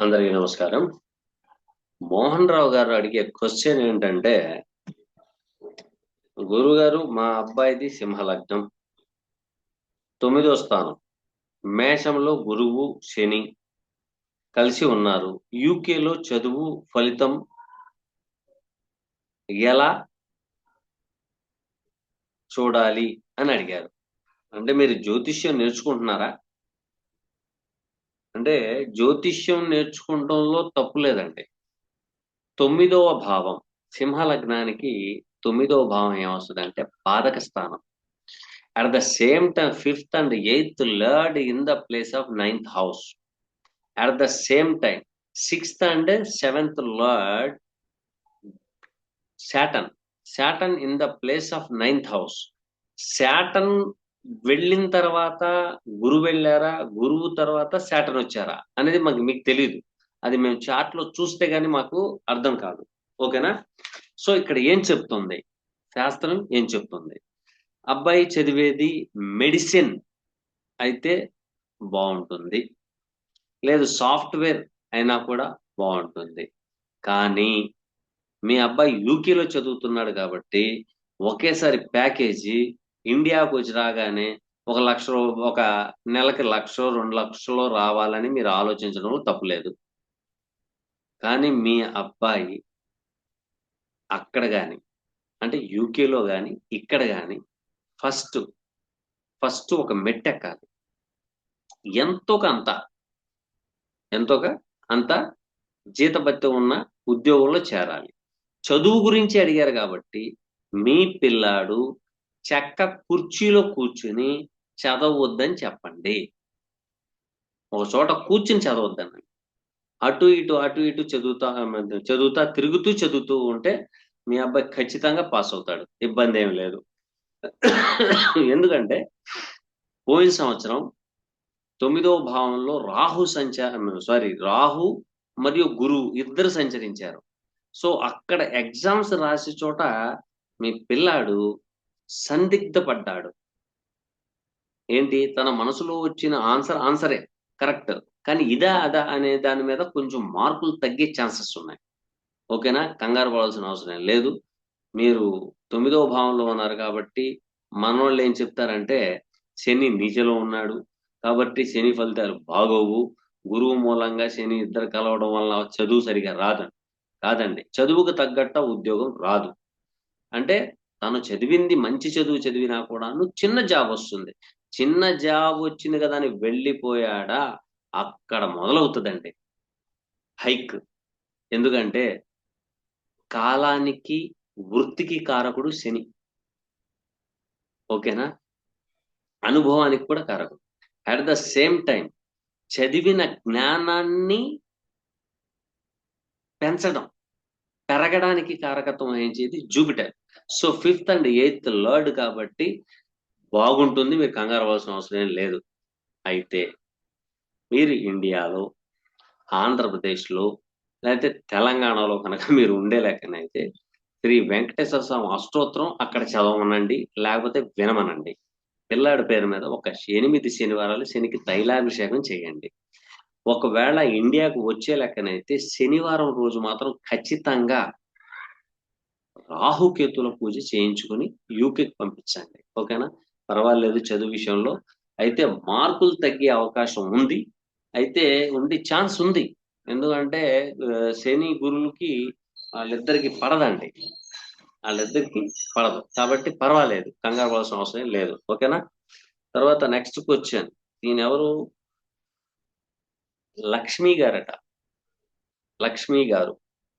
అందరికీ నమస్కారం. మోహన్ రావు గారు అడిగే క్వశ్చన్ ఏంటంటే గురుగారు మా అబ్బాయిది సింహలగ్నం. తొమ్మిదో స్థానం. మేషంలో గురువు శని కలిసి ఉన్నారు. యూకేలో చదువు ఫలితం ఎలా చూడాలి అని అడిగారు. అంటే మీరు జ్యోతిష్యం నేర్చుకుంటున్నారా? అంటే జ్యోతిష్యం నేర్చుకుంటంలో తప్పు లేదండి. తొమ్మిదవ భావం సింహ లగ్నానికి తొమ్మిదవ భావం ఏమొస్తుంది అంటే పాదక స్థానం. At the same time fifth and eighth lord in the place of ninth house at the same time sixth and seventh lord Saturn Saturn in the place of ninth house Saturn వెళ్ళిన తర్వాత గురువు వెళ్ళారా గురువు తర్వాత Satan వచ్చారా అనేది మాకు మీకు తెలియదు అది మేము చాట్లో చూస్తే గానీ మాకు అర్థం కాదు. ఓకేనా? సో ఇక్కడ ఏం చెప్తుంది? శాస్త్రం ఏం చెప్తుంది? అబ్బాయి చదివేది మెడిసిన్ అయితే బాగుంటుంది. లేదు సాఫ్ట్వేర్ అయినా కూడా బాగుంటుంది. కానీ మీ అబ్బాయి యూకేలో చదువుతున్నాడు కాబట్టి ఒకేసారి ప్యాకేజీ ఇండియాకు వచ్చి రాగానే ఒక లక్ష ఒక నెలకి లక్ష రెండు లక్షలు రావాలని మీరు ఆలోచించడంలో తప్పులేదు కానీ మీ అబ్బాయి అక్కడ కానీ అంటే యూకేలో కానీ ఇక్కడ కానీ ఫస్ట్ ఫస్ట్ ఒక మెట్టెక్కాలి. ఎంతో అంత ఎంతోక అంత జీతభత్యం ఉన్న ఉద్యోగంలో చేరాలి. చదువు గురించి అడిగారు కాబట్టి మీ పిల్లాడు చెక్క కుర్చీలో కూర్చుని చదవద్దని చెప్పండి. ఒక చోట కూర్చుని చదవద్దని అటు ఇటు అటు ఇటు చదువుతా చదువుతా తిరుగుతూ చదువుతూ ఉంటే మీ అబ్బాయి ఖచ్చితంగా పాస్ అవుతాడు. ఇబ్బంది ఏం లేదు. ఎందుకంటే పోయిన సంవత్సరం తొమ్మిదవ భావంలో రాహు సంచార సారీ రాహు మరియు గురువు ఇద్దరు సంచరించారు. సో అక్కడ ఎగ్జామ్స్ రాసే చోట మీ పిల్లాడు సందిగ్ధపడ్డాడు. ఏంటి? తన మనసులో వచ్చిన ఆన్సర్ ఆన్సరే. కరెక్ట్. కానీ ఇదా అదా అనే దాని మీద కొంచెం మార్కులు తగ్గే ఛాన్సెస్ ఉన్నాయి. ఓకేనా? కంగారు పడాల్సిన అవసరం లేదు. మీరు తొమ్మిదవ భావంలో ఉన్నారు కాబట్టి మనోళ్ళు ఏం చెప్తారంటే శని నీచలో ఉన్నాడు. కాబట్టి శని ఫలితాలు బాగోవు. గురువు మూలంగా శని ఇద్దరు కలవడం వల్ల చదువు సరిగా రాదండి కాదండి. చదువుకు తగ్గట్ట ఉద్యోగం రాదు. అంటే తను చదివింది మంచి చదువు చదివినా కూడాను చిన్న జాబ్ వస్తుంది. చిన్న జాబ్ వచ్చింది కదా అని వెళ్ళిపోయాడా? అక్కడ మొదలవుతుందండి. హైక్. ఎందుకంటే కాలానికి వృత్తికి కారకుడు శని. ఓకేనా? అనుభవానికి కూడా కారకుడు. అట్ ద సేమ్ టైం చదివిన జ్ఞానాన్ని పెంచడం పెరగడానికి కారకత్వం వహించేది Jupiter. So fifth and eighth lord కాబట్టి బాగుంటుంది మీరు కంగారు అవ్వాల్సిన అవసరం ఏం లేదు. అయితే మీరు ఇండియాలో ఆంధ్రప్రదేశ్లో లేకపోతే తెలంగాణలో కనుక మీరు ఉండే లెక్కనైతే శ్రీ వెంకటేశ్వర స్వామి అష్టోత్తరం అక్కడ చదవమనండి లేకపోతే వినమనండి. పిల్లాడి పేరు మీద ఒక ఎనిమిది శనివారాలు శనికి తైలాభిషేకం చేయండి. ఒకవేళ ఇండియాకు వచ్చే లెక్కనైతే శనివారం రోజు మాత్రం ఖచ్చితంగా రాహుకేతుల పూజ చేయించుకుని యూకేకి పంపించండి. ఓకేనా? పర్వాలేదు చదువు విషయంలో. అయితే మార్కులు తగ్గే అవకాశం ఉంది. అయితే ఉంది ఛాన్స్ ఉంది. ఎందుకంటే శని గురువులకి వాళ్ళిద్దరికి పడదండి. వాళ్ళిద్దరికి పడదు. కాబట్టి పర్వాలేదు. కంగారు పడాల్సిన అవసరం లేదు. ఓకేనా? తర్వాత నెక్స్ట్ క్వశ్చన్ దీని ఎవరు? లక్ష్మి గారట. లక్ష్మి గారు.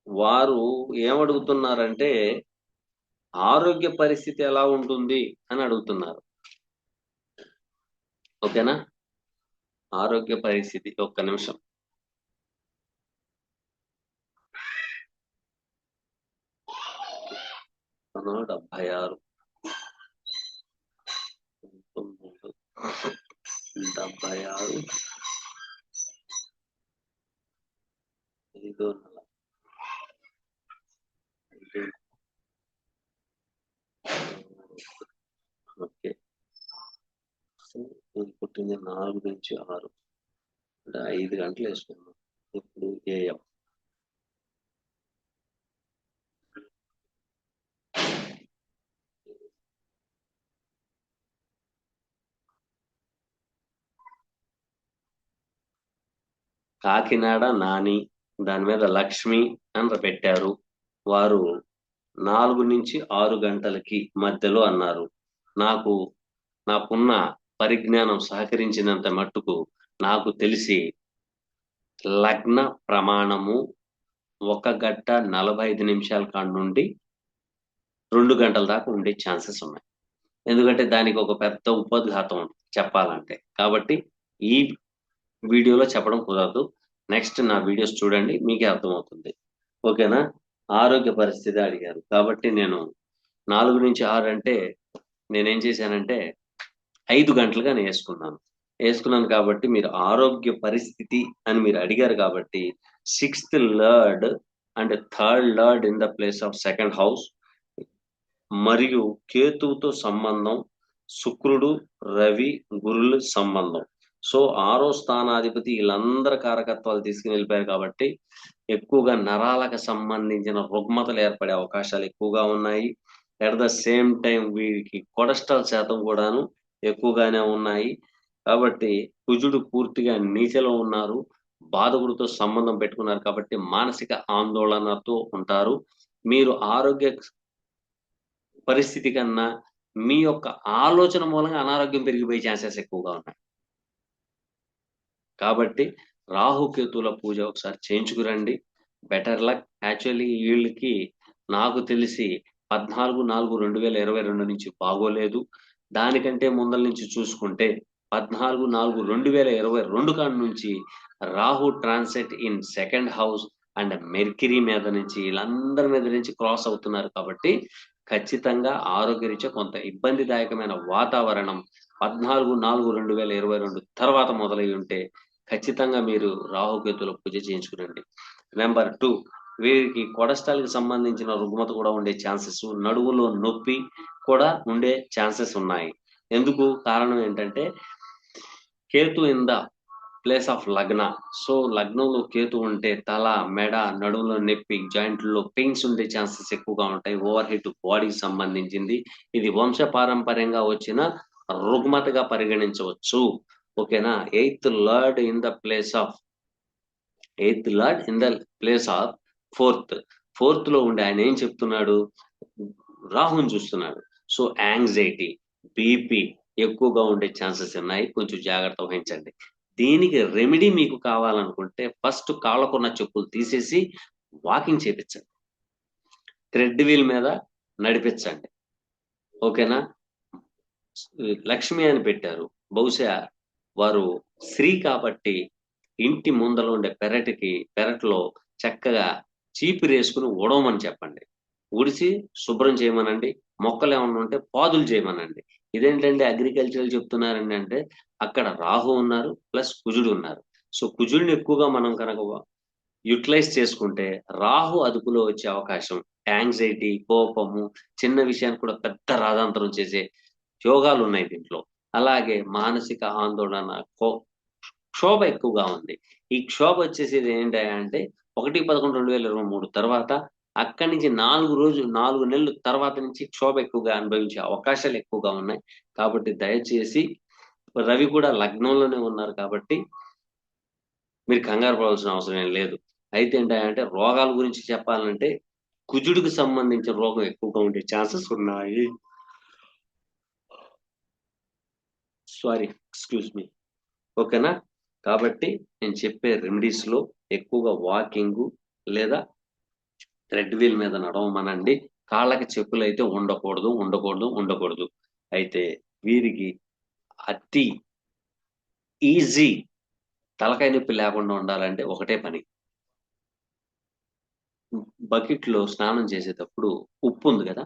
వారు ఏమడుగుతున్నారంటే ఆరోగ్య పరిస్థితి ఎలా ఉంటుంది అని అడుగుతున్నారు. ఓకేనా? ఆరోగ్య పరిస్థితి ఒక్క నిమిషం. డెబ్బై ఆరు. డెబ్బై ఆరు. ఐదు నెల ఓకే నేను పుట్టింది నాలుగు నుంచి ఆరు. అంటే ఐదు గంటలు వేసుకున్నాను ఇప్పుడు ఏఎం. కాకినాడ నాని దాని మీద లక్ష్మి అని పెట్టారు. వారు నాలుగు నుంచి ఆరు గంటలకి మధ్యలో అన్నారు. నాకు నాకున్న పరిజ్ఞానం సహకరించినంత మట్టుకు నాకు తెలిసి లగ్న ప్రమాణము ఒక గంట నలభై ఐదు నిమిషాల కాడ నుండి రెండు గంటల దాకా ఉండే ఛాన్సెస్ ఉన్నాయి. ఎందుకంటే దానికి ఒక పెద్ద ఉపద్ఘాతం ఉంది చెప్పాలంటే. కాబట్టి ఈ వీడియోలో చెప్పడం కుదరదు. నెక్స్ట్ నా వీడియోస్ చూడండి మీకే అర్థమవుతుంది. ఓకేనా? ఆరోగ్య పరిస్థితి అడిగారు. కాబట్టి నేను నాలుగు నుంచి ఆరు అంటే నేనేం చేశానంటే ఐదు గంటలుగా నేను వేసుకున్నాను. వేసుకున్నాను కాబట్టి మీరు ఆరోగ్య పరిస్థితి అని మీరు అడిగారు కాబట్టి sixth lord and third lord in the place of second house మరియు కేతువుతో సంబంధం శుక్రుడు రవి గురులు సంబంధం. సో ఆరో స్థానాధిపతి వీళ్ళందరి కారకత్వాలు తీసుకుని వెళ్ళిపోయారు కాబట్టి ఎక్కువగా నరాలకు సంబంధించిన రుగ్మతలు ఏర్పడే అవకాశాలు ఎక్కువగా ఉన్నాయి. అట్ ద సేమ్ టైం వీరికి కొలెస్ట్రాల్ శాతం కూడాను ఎక్కువగానే ఉన్నాయి. కాబట్టి కుజుడు పూర్తిగా నీచలో ఉన్నారు. బాధకుడితో సంబంధం పెట్టుకున్నారు కాబట్టి మానసిక ఆందోళనతో ఉంటారు. మీరు ఆరోగ్య పరిస్థితి కన్నా మీ యొక్క ఆలోచన మూలంగా అనారోగ్యం పెరిగిపోయే ఛాన్సెస్ ఎక్కువగా ఉన్నాయి. కాబట్టి రాహుకేతుల పూజ ఒకసారి చేయించుకురండి. బెటర్ లక్ యాక్చువల్లీ వీళ్ళకి నాకు తెలిసి పద్నాలుగు నాలుగు రెండు వేల ఇరవై రెండు నుంచి బాగోలేదు. దానికంటే ముందల నుంచి చూసుకుంటే పద్నాలుగు నాలుగు రెండు వేల ఇరవై రెండు కాడ నుంచి Rahu transit in second house and Mercury మీద నుంచి వీళ్ళందరి మీద నుంచి క్రాస్ అవుతున్నారు కాబట్టి ఖచ్చితంగా ఆరోగ్యరీత్యా కొంత ఇబ్బందిదాయకమైన వాతావరణం పద్నాలుగు నాలుగు రెండు వేల ఇరవై రెండు తర్వాత మొదలై ఉంటే ఖచ్చితంగా మీరు రాహుకేతుల పూజ చేయించుకునండి నెంబర్ టూ వీరికి కొలెస్ట్రాల్కి సంబంధించిన రుగ్మత కూడా ఉండే ఛాన్సెస్ నడువులో నొప్పి కూడా ఉండే ఛాన్సెస్ ఉన్నాయి. ఎందుకు? కారణం ఏంటంటే Ketu in the place of lagna. So లగ్నంలో కేతు ఉంటే తల మెడ నడుములో నొప్పి జాయింట్లో పెయిన్స్ ఉండే ఛాన్సెస్ ఎక్కువగా ఉంటాయి. ఓవర్ హెడ్ బాడీకి సంబంధించింది. ఇది వంశ పారంపర్యంగా వచ్చిన రుగ్మతగా పరిగణించవచ్చు. ఓకేనా? Eighth lord in the place of eighth lord in the place of fourth ఫోర్త్లో ఉండే ఆయన ఏం చెప్తున్నాడు? రాహుని చూస్తున్నాడు. సో యాంగ్జైటీ బీపీ ఎక్కువగా ఉండే ఛాన్సెస్ ఉన్నాయి. కొంచెం జాగ్రత్త వహించండి. దీనికి రెమెడీ మీకు కావాలనుకుంటే ఫస్ట్ కాళ్ళకున్న చెప్పులు తీసేసి వాకింగ్ చేపించండి. థ్రెడ్ వీల్ మీద నడిపించండి. ఓకేనా? లక్ష్మి అని పెట్టారు. బహుశా వారు స్త్రీ కాబట్టి ఇంటి ముందర ఉండే పెరటికి పెరట్లో చక్కగా చీపిరేసుకుని ఉడవమని చెప్పండి. ఊడిచి శుభ్రం చేయమనండి. మొక్కలు ఏమన్నా ఉంటే పాదులు చేయమనండి. ఇదేంటండి అగ్రికల్చర్ చెప్తున్నారండి అంటే అక్కడ రాహు ఉన్నారు ప్లస్ కుజుడు ఉన్నారు. సో కుజుడిని ఎక్కువగా మనం కనుక యూటిలైజ్ చేసుకుంటే రాహు అదుపులో వచ్చే అవకాశం యాంగ్జైటీ కోపము చిన్న విషయాన్ని కూడా పెద్ద రాధాంతరం చేసే యోగాలు ఉన్నాయి దీంట్లో. అలాగే మానసిక ఆందోళన కో క్షోభ ఎక్కువగా ఉంది. ఈ క్షోభ వచ్చేసేది ఏంటంటే ఒకటి పదకొండు రెండు వేల ఇరవై మూడు తర్వాత అక్కడి నుంచి నాలుగు రోజు నాలుగు నెలల తర్వాత నుంచి క్షోభ ఎక్కువగా అనుభవించే అవకాశాలు ఎక్కువగా ఉన్నాయి. కాబట్టి దయచేసి రవి కూడా లగ్నంలోనే ఉన్నారు కాబట్టి మీరు కంగారు పడాల్సిన అవసరం ఏం లేదు. అయితే ఏంటంటే రోగాల గురించి చెప్పాలంటే కుజుడికి సంబంధించిన రోగం ఎక్కువగా ఉండే ఛాన్సెస్ ఉన్నాయి. సారీ ఎక్స్క్యూజ్ మీ ఓకేనా కాబట్టి నేను చెప్పే రెమెడీస్లో ఎక్కువగా వాకింగ్ లేదా థ్రెడ్ వీల్ మీద నడవమనండి. కాళ్ళకి చెప్పులు అయితే ఉండకూడదు ఉండకూడదు ఉండకూడదు. అయితే వీరికి అతి ఈజీ తలకాయ నొప్పి లేకుండా ఉండాలంటే ఒకటే పని. బకెట్లో స్నానం చేసేటప్పుడు ఉప్పు ఉంది కదా?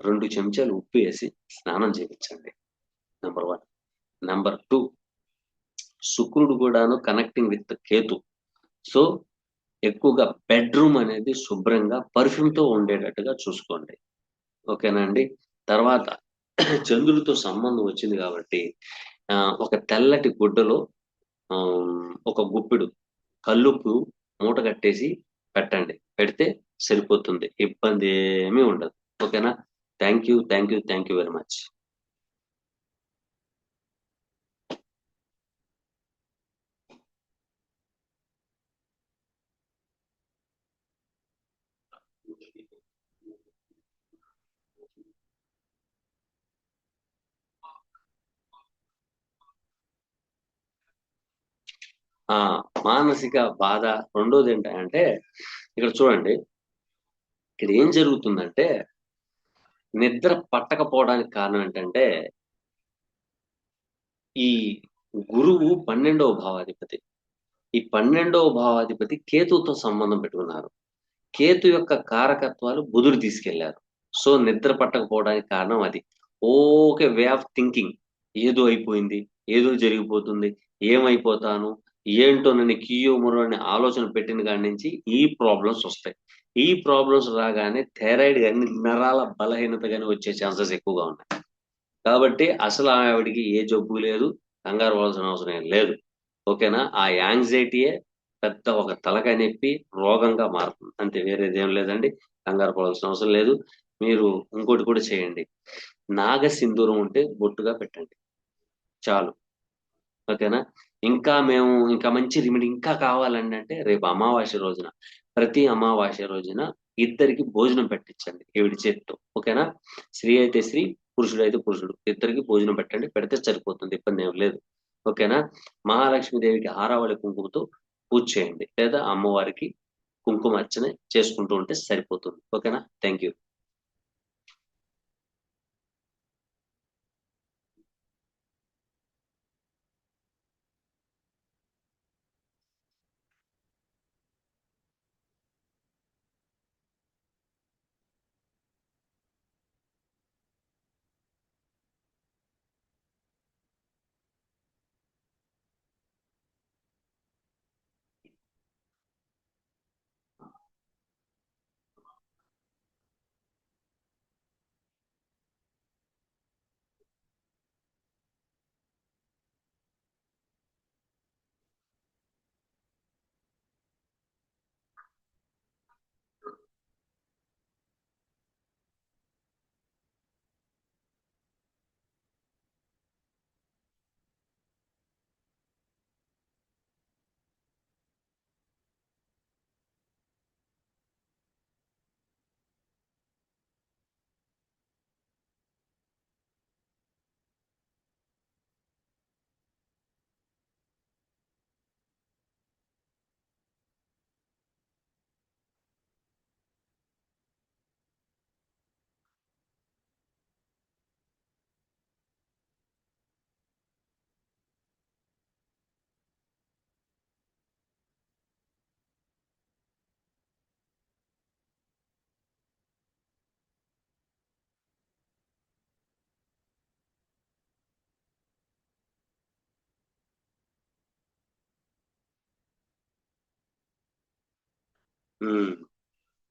రెండు చెంచాలు ఉప్పు వేసి స్నానం చేయించండి. నెంబర్ వన్ నెంబర్ టూ శుక్రుడు కూడాను కనెక్టింగ్ విత్ కేతు. సో ఎక్కువగా బెడ్రూమ్ అనేది శుభ్రంగా perfume తో ఉండేటట్టుగా చూసుకోండి. ఓకేనా అండి? తర్వాత చంద్రుడితో సంబంధం వచ్చింది కాబట్టి ఒక తెల్లటి గుడ్డలో ఒక గుప్పిడు కల్లుపు మూట కట్టేసి పెట్టండి. పెడితే సరిపోతుంది. ఇబ్బంది ఏమీ ఉండదు. ఓకేనా? Thank you thank you thank you very much ఆ మానసిక బాధ రెండోది ఏంటంటే ఇక్కడ చూడండి ఇక్కడ ఏం జరుగుతుందంటే నిద్ర పట్టకపోవడానికి కారణం ఏంటంటే ఈ గురువు పన్నెండవ భావాధిపతి. ఈ పన్నెండవ భావాధిపతి కేతుతో సంబంధం పెట్టుకున్నారు. కేతు యొక్క కారకత్వాలు బుధుడు తీసుకెళ్ళారు. సో నిద్ర పట్టకపోవడానికి కారణం అది. Okay way of thinking. ఏదో అయిపోయింది ఏదో జరిగిపోతుంది ఏమైపోతాను ఏంటో నన్ను కియో మురో అనే ఆలోచన పెట్టిన కాడి నుంచి ఈ ప్రాబ్లమ్స్ వస్తాయి. ఈ ప్రాబ్లమ్స్ రాగానే థైరాయిడ్ కానీ నరాల బలహీనత కానీ వచ్చే ఛాన్సెస్ ఎక్కువగా ఉన్నాయి. కాబట్టి అసలు ఆవిడికి ఏ జబ్బు లేదు కంగారు పోవాల్సిన అవసరం ఏం లేదు. ఓకేనా? ఆ యాంగ్జైటీయే పెద్ద ఒక తలకాయ నొప్పి రోగంగా మారుతుంది. అంతే వేరేదేం లేదండి. కంగారు పడాల్సిన అవసరం లేదు. మీరు ఇంకోటి కూడా చేయండి. నాగ సింధూరం ఉంటే బొట్టుగా పెట్టండి. చాలు. ఓకేనా? ఇంకా మేము ఇంకా మంచి రిమిడి ఇంకా కావాలండి అంటే రేపు అమావాస్య రోజున ప్రతి అమావాస్య రోజున ఇద్దరికి భోజనం పెట్టించండి ఏవిడి చేతితో ఓకేనా? స్త్రీ అయితే స్త్రీ పురుషుడు అయితే పురుషుడు. ఇద్దరికి భోజనం పెట్టండి పెడితే సరిపోతుంది ఇబ్బంది ఏం లేదు ఓకేనా? మహాలక్ష్మీదేవికి ఆరావళి కుంకుమతో పూజ చేయండి. లేదా అమ్మవారికి కుంకుమ అర్చన చేసుకుంటూ ఉంటే సరిపోతుంది ఓకేనా? Thank you.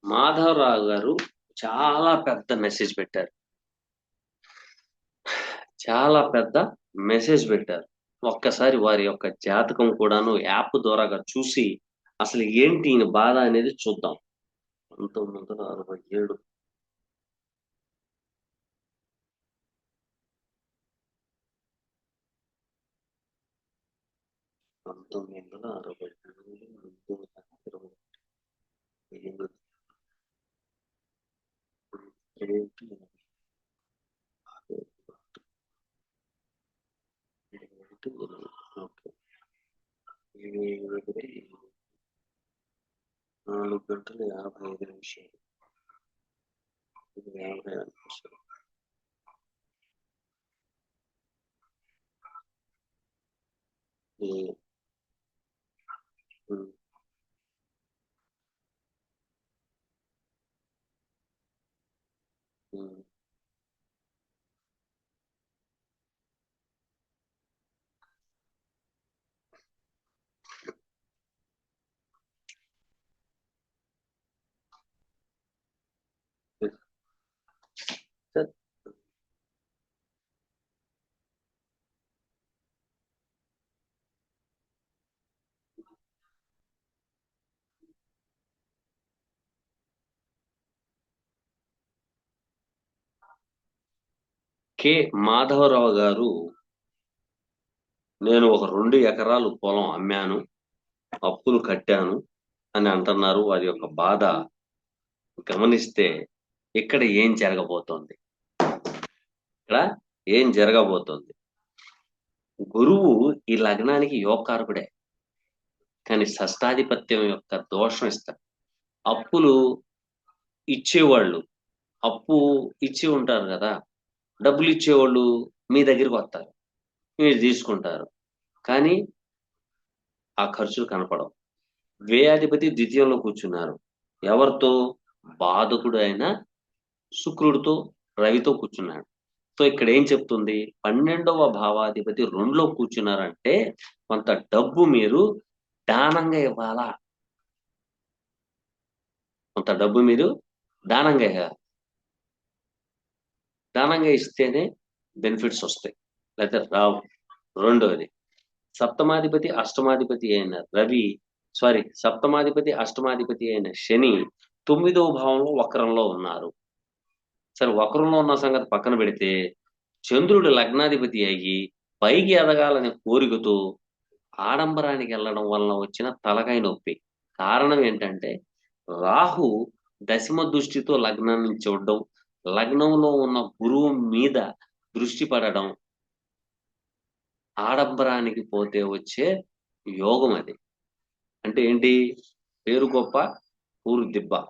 మాధవరావు గారు చాలా పెద్ద మెసేజ్ పెట్టారు. చాలా పెద్ద మెసేజ్ పెట్టారు. ఒక్కసారి వారి యొక్క జాతకం కూడాను యాప్ ద్వారాగా చూసి అసలు ఏంటి ఈయన బాధ అనేది చూద్దాం. పంతొమ్మిది వందల అరవై ఏడు. పంతొమ్మిది వందల అరవై ఎనిమిది రెండు వేల ఇరవై ఎనిమిది రేపు ఏడు ఎనిమిది. ఓకే. ఏడు నాలుగు గంటల యాభై ఐదు నిమిషాలు. యాభై ఆరు నిమిషాలు ఏ, కె. మాధవరావు గారు నేను ఒక రెండు ఎకరాలు పొలం అమ్మాను అప్పులు కట్టాను అని అంటున్నారు. వారి యొక్క బాధ గమనిస్తే ఇక్కడ ఏం జరగబోతోంది? ఇక్కడ ఏం జరగబోతోంది? గురువు ఈ లగ్నానికి యోగకారకుడే కానీ షష్టాధిపత్యం యొక్క దోషం ఇస్తారు అప్పులు ఇచ్చేవాళ్ళు అప్పు ఇచ్చి ఉంటారు కదా డబ్బులు ఇచ్చేవాళ్ళు మీ దగ్గరికి వస్తారు. మీరు తీసుకుంటారు. కానీ ఆ ఖర్చులు కనపడవు. వ్యయాధిపతి ద్వితీయంలో కూర్చున్నారు. ఎవరితో? బాధకుడు అయిన శుక్రుడితో రవితో కూర్చున్నాడు. సో ఇక్కడ ఏం చెప్తుంది? పన్నెండవ భావాధిపతి రెండులో కూర్చున్నారంటే కొంత డబ్బు మీరు దానంగా ఇవ్వాలా? కొంత డబ్బు మీరు దానంగా ఇవ్వాలి? దానంగా ఇస్తేనే బెనిఫిట్స్ వస్తాయి. లేకపోతే రావు రెండవది సప్తమాధిపతి అష్టమాధిపతి అయిన రవి సారీ సప్తమాధిపతి అష్టమాధిపతి అయిన శని తొమ్మిదవ భావంలో వక్రంలో ఉన్నారు. సరే వక్రంలో ఉన్న సంగతి పక్కన పెడితే చంద్రుడు లగ్నాధిపతి అయ్యి పైకి ఎదగాలనే కోరికతో ఆడంబరానికి వెళ్ళడం వలన వచ్చిన తలకాయ నొప్పి. కారణం ఏంటంటే రాహు దశమ దృష్టితో లగ్నాన్ని చూడడం లగ్నంలో ఉన్న గురువు మీద దృష్టి పడడం ఆడంబరానికి పోతే వచ్చే యోగం అది. అంటే ఏంటి? పేరు గొప్ప ఊరు దిబ్బ.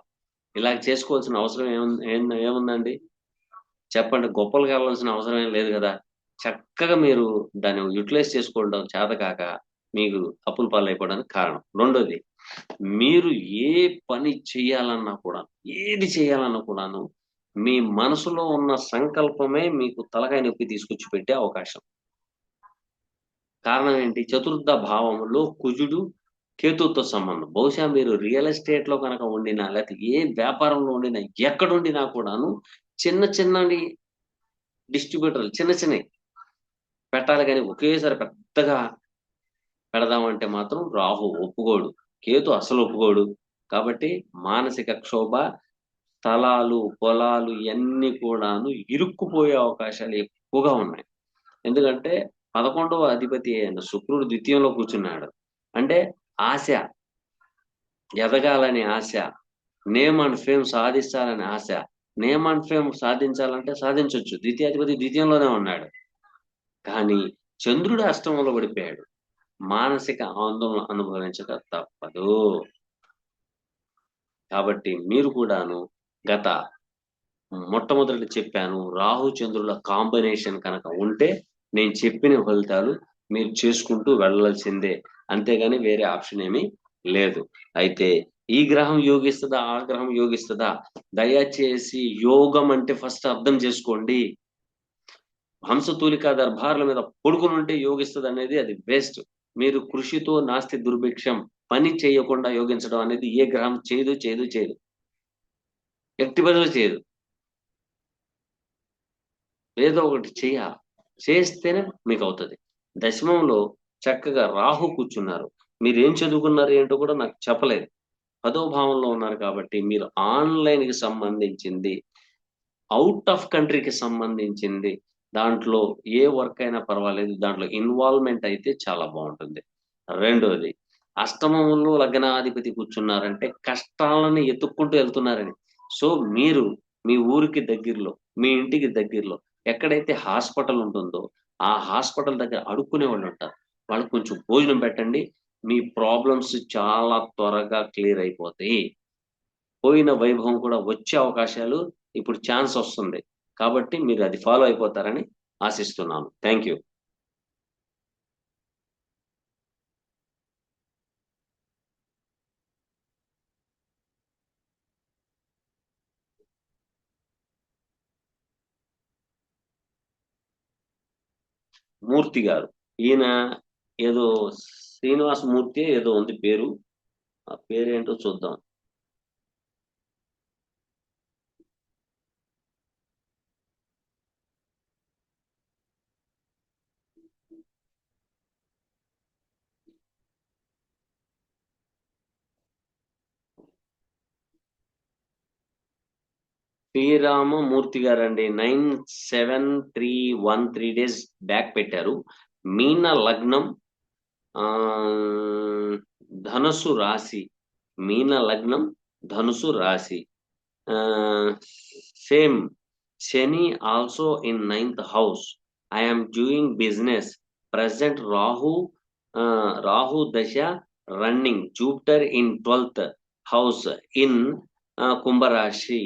ఇలా చేసుకోవాల్సిన అవసరం ఏముంది ఏం- ఏముందండి? చెప్పండి గొప్పలు కావాల్సిన అవసరం ఏం లేదు కదా? చక్కగా మీరు దాన్ని యూటిలైజ్ చేసుకోవడం చేత కాక మీకు అప్పుల పాలైపోవడానికి కారణం. రెండోది మీరు ఏ పని చేయాలన్నా కూడా ఏది చేయాలన్నా కూడాను మీ మనసులో ఉన్న సంకల్పమే మీకు తలకాయ నొప్పి తీసుకొచ్చి పెట్టే అవకాశం. కారణం ఏంటి? చతుర్థ భావంలో కుజుడు కేతుతో సంబంధం. బహుశా మీరు రియల్ ఎస్టేట్లో కనుక ఉండినా లేకపోతే ఏ వ్యాపారంలో ఉండినా ఎక్కడ ఉండినా కూడాను చిన్న చిన్నవి డిస్ట్రిబ్యూటర్లు చిన్న చిన్నవి పెట్టాలి కానీ ఒకేసారి పెద్దగా పెడదామంటే మాత్రం రాహు ఒప్పుకోడు. కేతు అసలు ఒప్పుకోడు. కాబట్టి మానసిక క్షోభ స్థలాలు పొలాలు ఇవన్నీ కూడాను ఇరుక్కుపోయే అవకాశాలు ఎక్కువగా ఉన్నాయి. ఎందుకంటే పదకొండవ అధిపతి అయిన శుక్రుడు ద్వితీయంలో కూర్చున్నాడు. అంటే ఆశ ఎదగాలని ఆశ నేమ్ అండ్ ఫేమ్ సాధించాలని ఆశ. నేమ్ అండ్ ఫేమ్ సాధించాలంటే సాధించవచ్చు ద్వితీయాధిపతి ద్వితీయంలోనే ఉన్నాడు. కానీ చంద్రుడు అష్టమంలో పడిపోయాడు. మానసిక ఆందోళన అనుభవించక తప్పదు. కాబట్టి మీరు కూడాను గత మొట్టమొదటి చెప్పాను రాహు చంద్రుల కాంబినేషన్ కనుక ఉంటే నేను చెప్పిన ఫలితాలు మీరు చేసుకుంటూ వెళ్ళాల్సిందే. అంతేగాని వేరే ఆప్షన్ ఏమీ లేదు. అయితే ఈ గ్రహం యోగిస్తుందా ఆ గ్రహం యోగిస్తుందా? దయచేసి యోగం అంటే ఫస్ట్ అర్థం చేసుకోండి. హంసతూలిక దర్బార్ల మీద పొడుకుని ఉంటే యోగిస్తుంది అనేది అది వేస్ట్. మీరు కృషితో నాస్తి దుర్భిక్షం పని చేయకుండా యోగించడం అనేది ఏ గ్రహం చేయదు చేయదు చేయదు వ్యక్తి పనులు చేయదు ఏదో ఒకటి చేయ చేస్తేనే మీకు అవుతుంది దశమంలో చక్కగా రాహు కూర్చున్నారు. మీరు ఏం చదువుకున్నారు ఏంటో కూడా నాకు చెప్పలేదు. పదో భావంలో ఉన్నారు కాబట్టి మీరు ఆన్లైన్కి సంబంధించింది అవుట్ ఆఫ్ కంట్రీకి సంబంధించింది దాంట్లో ఏ వర్క్ అయినా పర్వాలేదు దాంట్లో ఇన్వాల్వ్మెంట్ అయితే చాలా బాగుంటుంది. రెండోది అష్టమంలో లగ్నాధిపతి కూర్చున్నారంటే కష్టాలను ఎత్తుక్కుంటూ వెళ్తున్నారని. సో మీరు మీ ఊరికి దగ్గరలో మీ ఇంటికి దగ్గరలో ఎక్కడైతే హాస్పిటల్ ఉంటుందో ఆ హాస్పిటల్ దగ్గర అడుక్కునే వాళ్ళు ఉంటారు. వాళ్ళకి కొంచెం భోజనం పెట్టండి మీ ప్రాబ్లమ్స్ చాలా త్వరగా క్లియర్ అయిపోతాయి. పోయిన వైభవం కూడా వచ్చే అవకాశాలు ఇప్పుడు ఛాన్స్ వస్తుంది. కాబట్టి మీరు అది ఫాలో అయిపోతారని ఆశిస్తున్నాను. Thank you. మూర్తి గారు. ఈయన ఏదో శ్రీనివాస మూర్తి ఏదో ఉంది పేరు. ఆ పేరేంటో చూద్దాం. శ్రీరామమూర్తి గారు అండి nine seven three one three days back పెట్టారు. మీన లగ్నం ఆ ధనుసు రాశి. మీన లగ్నం ధనుసు రాశి. Same. Shani also in ninth house. I'm doing business. Present Rahu Rahu dasha running. Jupiter in twelfth house in కుంభరాశి.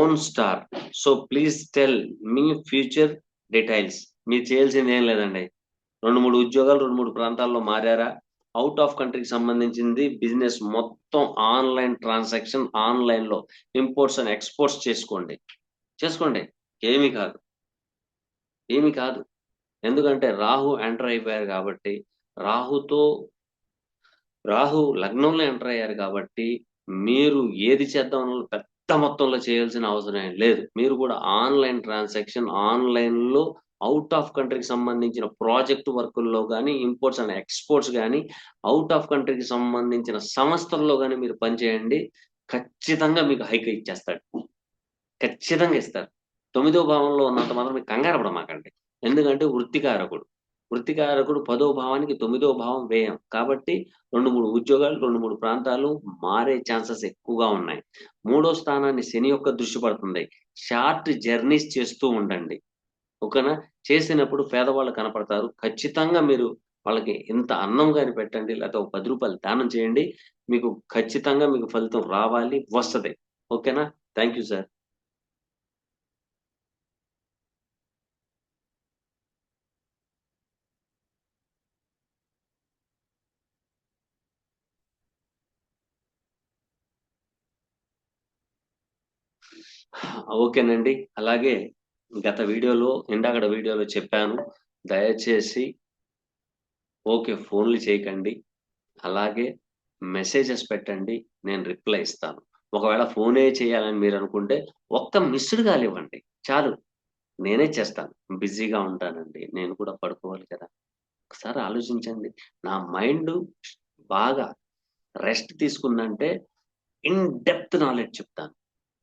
Own star. So please tell me future details. మీరు చేయాల్సింది ఏం లేదండి. రెండు మూడు ఉద్యోగాలు రెండు మూడు ప్రాంతాల్లో మారారా? అవుట్ ఆఫ్ కంట్రీకి సంబంధించింది బిజినెస్ మొత్తం ఆన్లైన్ ట్రాన్సాక్షన్ ఆన్లైన్లో ఇంపోర్ట్స్ అండ్ ఎక్స్పోర్ట్స్ చేసుకోండి. చేసుకోండి. ఏమీ కాదు. ఏమీ కాదు. ఎందుకంటే రాహు ఎంటర్ అయిపోయారు కాబట్టి రాహుతో రాహు లగ్నంలో ఎంటర్ అయ్యారు కాబట్టి మీరు ఏది చేద్దాం పెద్ద మొత్తంలో చేయాల్సిన అవసరం లేదు. మీరు కూడా ఆన్లైన్ ట్రాన్సాక్షన్ ఆన్లైన్లో అవుట్ ఆఫ్ కంట్రీకి సంబంధించిన ప్రాజెక్ట్ వర్కుల్లో కానీ ఇంపోర్ట్స్ అండ్ ఎక్స్పోర్ట్స్ కానీ అవుట్ ఆఫ్ కంట్రీకి సంబంధించిన సంస్థల్లో కానీ మీరు పనిచేయండి ఖచ్చితంగా మీకు హైక్ ఇచ్చేస్తాడు. ఖచ్చితంగా ఇస్తారు. తొమ్మిదో భావంలో ఉన్నంత మాత్రం మీకు కంగారు పడమాకండి. ఎందుకంటే వృత్తికారకుడు. వృత్తికారకుడు పదో భావానికి తొమ్మిదో భావం వ్యయం. కాబట్టి రెండు మూడు ఉద్యోగాలు రెండు మూడు ప్రాంతాలు మారే ఛాన్సెస్ ఎక్కువగా ఉన్నాయి. మూడో స్థానాన్ని శని యొక్క దృష్టి పడుతుంది. షార్ట్ జర్నీస్ చేస్తూ ఉండండి. ఓకేనా? చేసినప్పుడు పేదవాళ్ళు కనపడతారు. ఖచ్చితంగా మీరు వాళ్ళకి ఇంత అన్నం కానీ పెట్టండి లేకపోతే ఒక పది రూపాయలు దానం చేయండి. మీకు ఖచ్చితంగా మీకు ఫలితం రావాలి వస్తుంది. ఓకేనా? Thank you sir. ఓకేనండి. అలాగే గత వీడియోలో ఇందాకడ వీడియోలో చెప్పాను. దయచేసి ఓకే ఫోన్లు చేయకండి. అలాగే మెసేజెస్ పెట్టండి. నేను రిప్లై ఇస్తాను. ఒకవేళ ఫోనే చేయాలని మీరు అనుకుంటే ఒక్క మిస్డ్ కాలివ్వండి చాలు. నేనే చేస్తాను. బిజీగా ఉంటానండి. నేను కూడా పడుకోవాలి కదా. ఒకసారి ఆలోచించండి. నా మైండ్ బాగా రెస్ట్ తీసుకుందంటే ఇన్ డెప్త్ నాలెడ్జ్ చెప్తాను.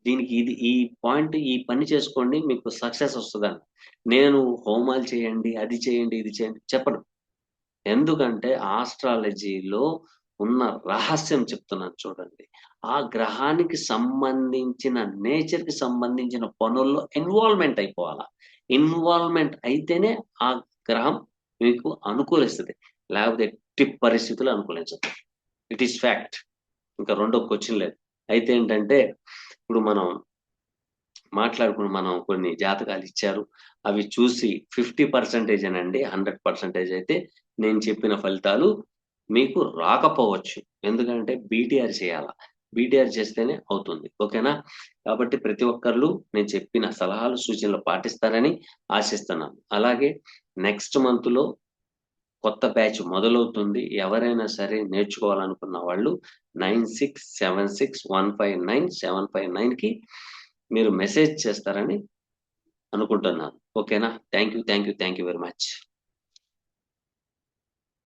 దీనికి ఇది ఈ పాయింట్ ఈ పని చేసుకోండి మీకు సక్సెస్ వస్తుందని. నేను హోమాలు చేయండి అది చేయండి ఇది చేయండి చెప్పను. ఎందుకంటే ఆస్ట్రాలజీలో ఉన్న రహస్యం చెప్తున్నాను చూడండి. ఆ గ్రహానికి సంబంధించిన నేచర్కి సంబంధించిన పనుల్లో ఇన్వాల్వ్మెంట్ అయిపోవాలా. ఇన్వాల్వ్మెంట్ అయితేనే ఆ గ్రహం మీకు అనుకూలిస్తుంది. లేకపోతే ఎట్టి పరిస్థితులు అనుకూలించదు. It is fact. ఇంకా రెండో క్వశ్చన్ లేదు. అయితే ఏంటంటే ఇప్పుడు మనం మాట్లాడుకుని మనం కొన్ని జాతకాలు ఇచ్చారు. అవి చూసి ఫిఫ్టీ పర్సెంటేజ్ అనండి హండ్రెడ్ పర్సెంటేజ్ అయితే నేను చెప్పిన ఫలితాలు మీకు రాకపోవచ్చు. ఎందుకంటే బీటీఆర్ చేయాల? బీటీఆర్ చేస్తేనే అవుతుంది. ఓకేనా? కాబట్టి ప్రతి ఒక్కరు నేను చెప్పిన సలహాలు సూచనలు పాటిస్తారని ఆశిస్తున్నాను. అలాగే నెక్స్ట్ మంత్లో కొత్త బ్యాచ్ మొదలవుతుంది. ఎవరైనా సరే నేర్చుకోవాలనుకున్న వాళ్ళు nine six seven six one five nine seven five నైన్కి మీరు మెసేజ్ చేస్తారని అనుకుంటున్నాను. ఓకేనా? Thank you thank you thank you very much.